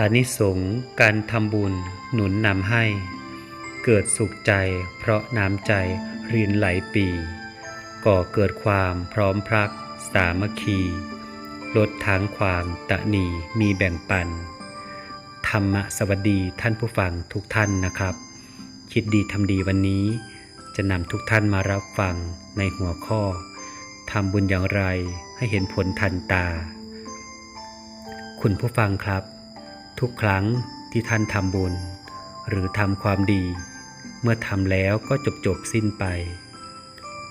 อานิสงส์การทำบุญหนุนนำให้ เกิดสุขใจเพราะน้ำใจรินไหลปี ก่อเกิดความพร้อมพรัก สามัคคี ลดทางความตะหนีมีแบ่งปัน ธรรมะสวัสดีท่านผู้ฟังทุกท่านนะครับ คิดดีทำดีวันนี้ จะนำทุกท่านมารับฟังในหัวข้อทำบุญอย่างไรให้เห็นผลทันตา คุณผู้ฟังครับ ทุกครั้งที่ท่านทำบุญ หรือทำความดี เมื่อทำแล้วก็จบจบสิ้นไป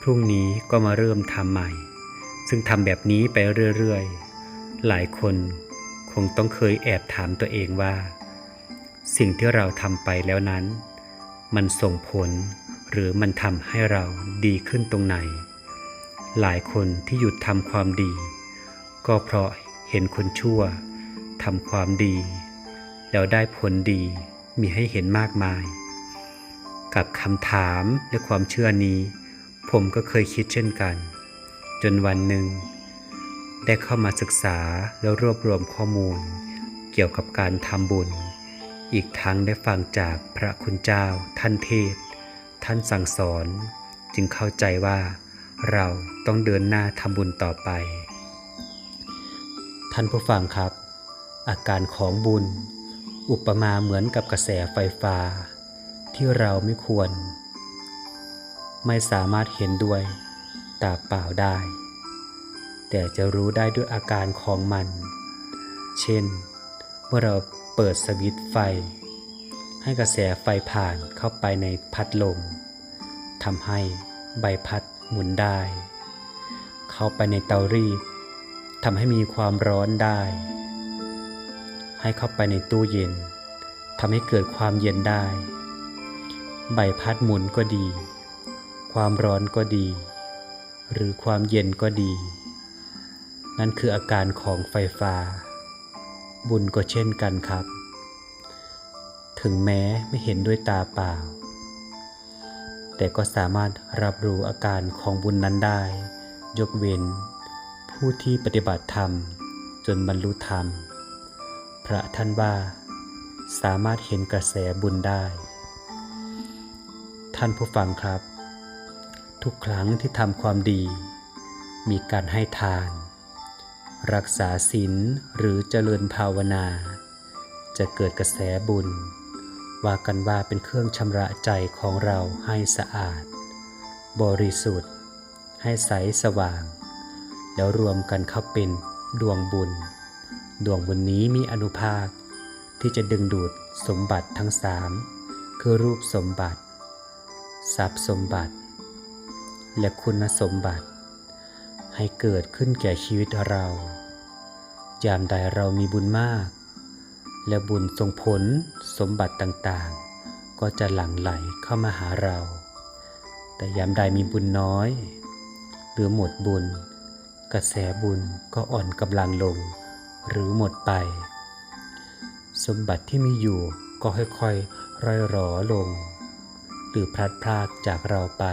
พรุ่งนี้ก็มาเริ่มทำใหม่ ซึ่งทำแบบนี้ไปเรื่อยๆ หลายคนคงต้องเคยแอบถามตัวเองว่า สิ่งที่เราทำไปแล้วนั้น มันส่งผลหรือมันทำให้เราดีขึ้นตรงไหน หลายคนที่หยุดทำความดี ก็เพราะเห็นคนชั่วทำความดี แล้วได้ผลดีมีให้เห็นมากมาย กับคำถามและความเชื่อนี้ ผมก็เคยคิดเช่นกัน จนวันหนึ่ง ได้เข้ามาศึกษาแล้วรวบรวมข้อมูล เกี่ยวกับการทำบุญ อีกทั้งได้ฟังจากพระคุณเจ้า ท่านเทศ ท่านสั่งสอน จึงเข้าใจว่า เราต้องเดินหน้าทำบุญต่อไป ท่านผู้ฟังครับ อาการของบุญ อุปมาเหมือนกับกระแสไฟฟ้า ที่เราไม่ควร ไม่สามารถเห็นด้วยตาเปล่าได้ แต่จะรู้ได้ด้วยอาการของมัน เช่น เมื่อเราเปิดสวิตช์ไฟ ให้กระแสไฟผ่านเข้าไปในพัดลมทำให้ใบพัดหมุนได้ เข้าไปในเตารีดทำให้มีความร้อนได้ ให้เข้าไปในตู้เย็นทำให้เกิดความเย็นได้ ใบพัดหมุนก็ดี ความร้อนก็ดี หรือความเย็นก็ดี นั่นคืออาการของไฟฟ้า บุญก็เช่นกันครับ ถึงแม้ไม่เห็นด้วยตาเปล่า แต่ก็สามารถรับรู้อาการของบุญนั้นได้ ยกเว้น ผู้ที่ปฏิบัติธรรม จนบรรลุธรรม พระท่านว่า สามารถเห็นกระแสบุญได้ ท่านผู้ฟังครับ ทุกครั้งที่ทำความดี มีการให้ทาน รักษาศีลหรือเจริญภาวนา จะเกิดกระแสบุญ ว่ากันว่าเป็นเครื่องชำระใจของเราให้สะอาด บริสุทธิ์ ให้ใสสว่าง แล้วรวมกันเข้าเป็นดวงบุญ ดวงบุญนี้มีอนุภาค ที่จะดึงดูดสมบัติทั้งสามคือรูปสมบัติ ทรัพย์สมบัติ และคุณสมบัติ ให้เกิดขึ้นแก่ชีวิตเรายามใดเรามีบุญมาก และบุญส่งผลสมบัติต่างๆ ก็จะหลั่งไหลเข้ามาหาเรา แต่ยามใดมีบุญน้อย หรือหมดบุญ กระแสบุญก็อ่อนกำลังลง หรือหมดไป สมบัติที่มีอยู่ก็ค่อยๆร่อยหรอลง หรือพลัดพรากจากเราไป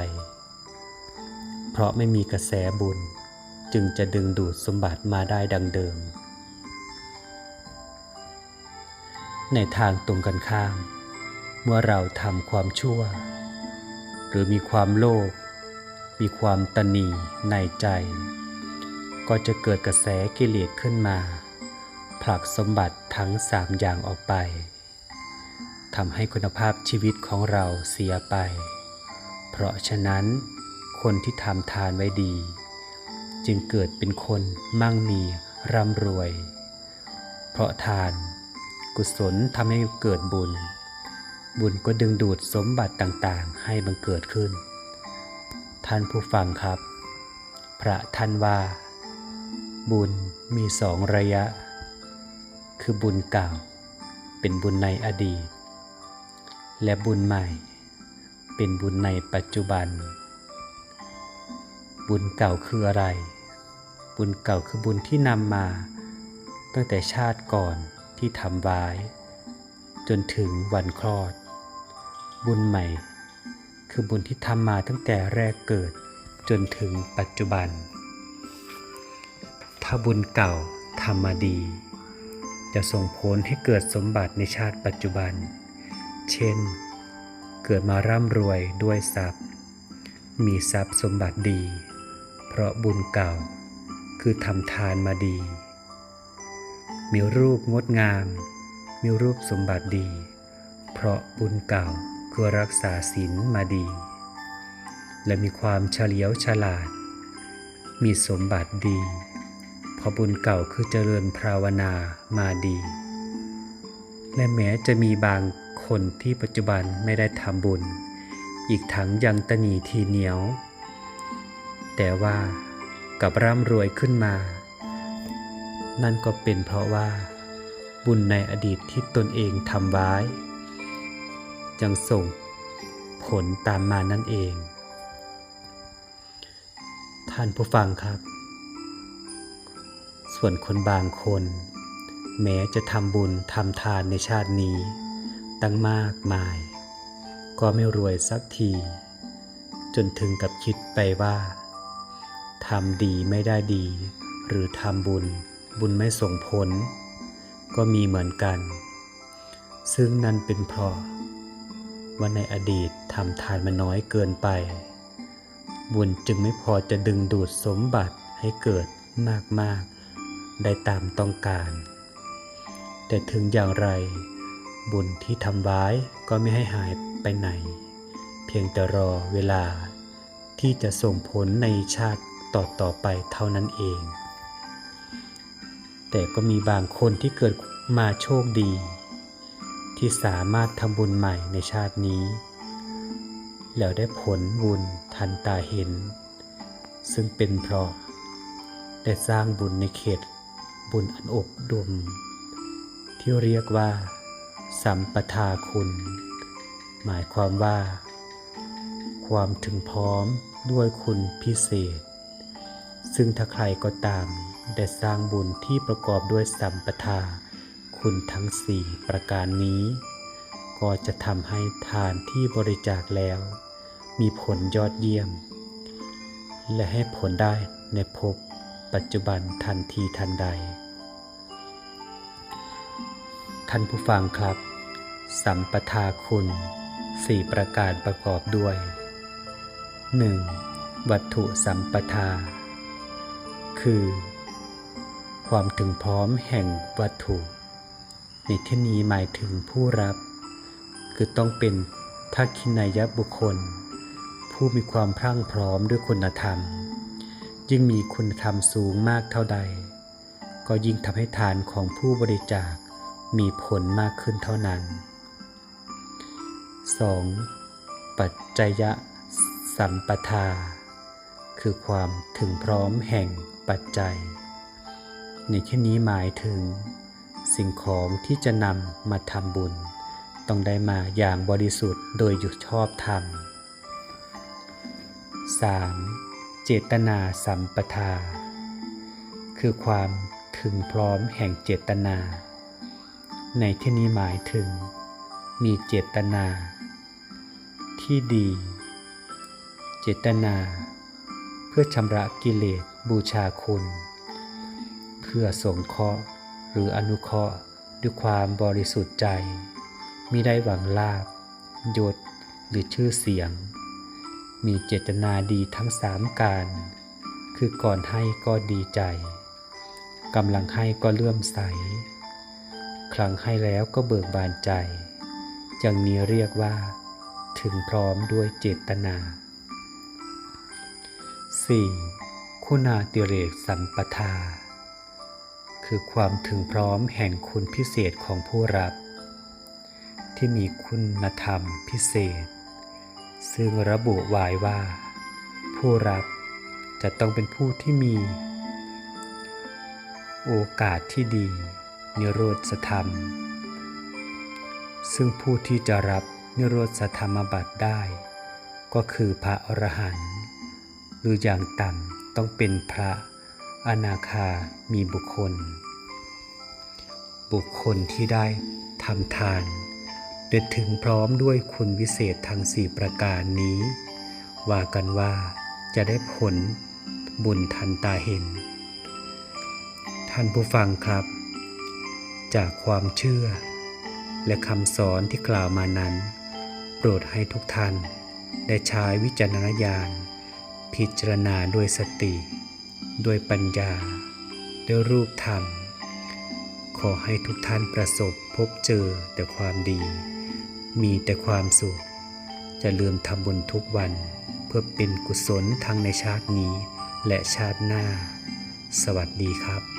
เพราะไม่มีกระแสบุญจึงจะดึงดูดสมบัติมาได้ดังเดิม ในทางตรงกันข้าม เมื่อเราทำความชั่ว หรือมีความโลภมีความตนีในใจ ก็จะเกิดกระแสกิเลสขึ้นมา ผลักสมบัติทั้งสามอย่างออกไปทำให้คุณภาพชีวิตของเราเสียไป เพราะฉะนั้นคนที่ทำทานไว้ดี จึงเกิดเป็นคนมั่งมีร่ำรวย เพราะทาน กุศลทำให้เกิดบุญ บุญก็ดึงดูดสมบัติต่างๆ ให้บังเกิดขึ้น ท่านผู้ฟังครับ พระท่านว่า บุญมีสองระยะ คือบุญเก่า เป็นบุญในอดีต และบุญใหม่ เป็นบุญในปัจจุบัน บุญเก่าคืออะไร บุญเก่าคือบุญที่นำมา ตั้งแต่ชาติก่อนที่ทำไว้ จนถึงวันคลอด บุญใหม่ คือบุญที่ทำมาตั้งแต่แรกเกิดจนถึงปัจจุบัน ถ้าบุญเก่าทำมาดี จะส่งผลให้เกิดสมบัติในชาติปัจจุบัน เช่น เกิดมาร่ำรวยด้วยทรัพย์ มีทรัพย์สมบัติดี เพราะบุญเก่า คือทำทานมาดี มีรูปงดงาม มีรูปสมบัติดี เพราะบุญเก่าคือรักษาศีลมาดี และมีความเฉลียวฉลาด มีสมบัติดี เพราะบุญเก่าคือเจริญภาวนามาดี และแม้จะมีบางคนที่ปัจจุบันไม่ได้ทำบุญ อีกทั้งยังตนีทีเหนียว แต่ว่ากับร่ำรวยขึ้นมา นั่นก็เป็นเพราะว่า บุญในอดีตที่ตนเองทำไว้ยังส่งผลตามมานั่นเอง ท่านผู้ฟังครับ ส่วนคนบางคน แม้จะทำบุญทำทานในชาตินี้ ตั้งมากมาย ก็ไม่รวยสักที จนถึงกับคิดไปว่าทำดีไม่ได้ดี หรือทำบุญ บุญไม่ส่งผล ก็มีเหมือนกัน ซึ่งนั่นเป็นเพราะว่าในอดีตทำทานมาน้อยเกินไป บุญจึงไม่พอจะดึงดูดสมบัติให้เกิดมากๆ ได้ตามต้องการ แต่ถึงอย่างไร บุญที่ทำไว้ก็ไม่ให้หายไปไหน เพียงแต่รอเวลาที่จะส่งผลในชาติต่อต่อไปเท่านั้นเอง แต่ก็มีบางคนที่เกิดมาโชคดี ที่สามารถทำบุญใหม่ในชาตินี้ แล้วได้ผลบุญทันตาเห็น ซึ่งเป็นเพราะได้สร้างบุญในเขต บุญอันอบดมที่เรียกว่า สัมปทาคุณ หมายความว่า ความถึงพร้อมด้วยคุณพิเศษ ซึ่งถ้าใครก็ตามได้สร้างบุญที่ประกอบด้วยสัมปทาคุณทั้งสี่ประการนี้ ก็จะทำให้ทานที่บริจาคแล้ว มีผลยอดเยี่ยม และให้ผลได้ในภพปัจจุบันทันทีทันใด ท่านผู้ฟังครับ สัมปทาคุณสี่ประการประกอบด้วย 1. วัตถุสัมปทา คือ ความถึงพร้อมแห่งวัตถุในที่นี้หมายถึงผู้รับ คือต้องเป็นทักขินายบุคคล ผู้มีความพรั่งพร้อมด้วยคุณธรรม ยิ่งมีคุณธรรมสูงมากเท่าใด ก็ยิ่งทำให้ทานของผู้บริจาค มีผลมากขึ้นเท่านั้น 2. ปัจจยะสัมปทา คือความถึงพร้อมแห่งปัจจัย ในที่นี้หมายถึง สิ่งของที่จะนำมาทำบุญ ต้องได้มาอย่างบริสุทธิ์โดยอยู่ชอบธรรม 3. เจตนาสัมปทา คือความถึงพร้อมแห่งเจตนา ในที่นี้หมายถึง มีเจตนา ที่ดี เจตนา เพื่อชำระกิเลสบูชาคุณ เพื่อสงเคราะห์หรืออนุเคราะห์ด้วยความบริสุทธิ์ใจมิได้หวังลาบยศหรือชื่อเสียง มีเจตนาดีทั้งสามการ คือก่อนให้ก็ดีใจกำลังให้ก็เลื่อมใส ครั้งให้แล้วก็เบิกบานใจอย่างนี้เรียกว่า ถึงพร้อมด้วยเจตนา 4. คุณาติเรกสัมปทา คือความถึงพร้อมแห่งคุณพิเศษของผู้รับ ที่มีคุณธรรมพิเศษ ซึ่งระบุไว้ว่า ผู้รับจะต้องเป็นผู้ที่มี โอกาสที่ดี นิโรธธรรม ซึ่งผู้ที่จะรับนิโรธธรรมบัตได้ ก็คือพระอรหันต์หรืออย่างต่ำต้องเป็นพระอนาคามีบุคคล บุคคลที่ได้ทำทานโดยถึงพร้อมด้วยคุณวิเศษทั้งสี่ประการนี้ ว่ากันว่าจะได้ผลบุญทันตาเห็น ท่านผู้ฟังครับ จากความเชื่อ และคำสอนที่กล่าวมานั้น โปรดให้ทุกท่าน ได้ใช้วิจารณญาณ พิจารณาด้วยสติ ด้วยปัญญา ด้วยรูปธรรม ขอให้ทุกท่านประสบพบเจอแต่ความดี มีแต่ความสุข จะลืมทำบุญทุกวัน เพื่อเป็นกุศลทั้งในชาตินี้และชาติหน้า สวัสดีครับ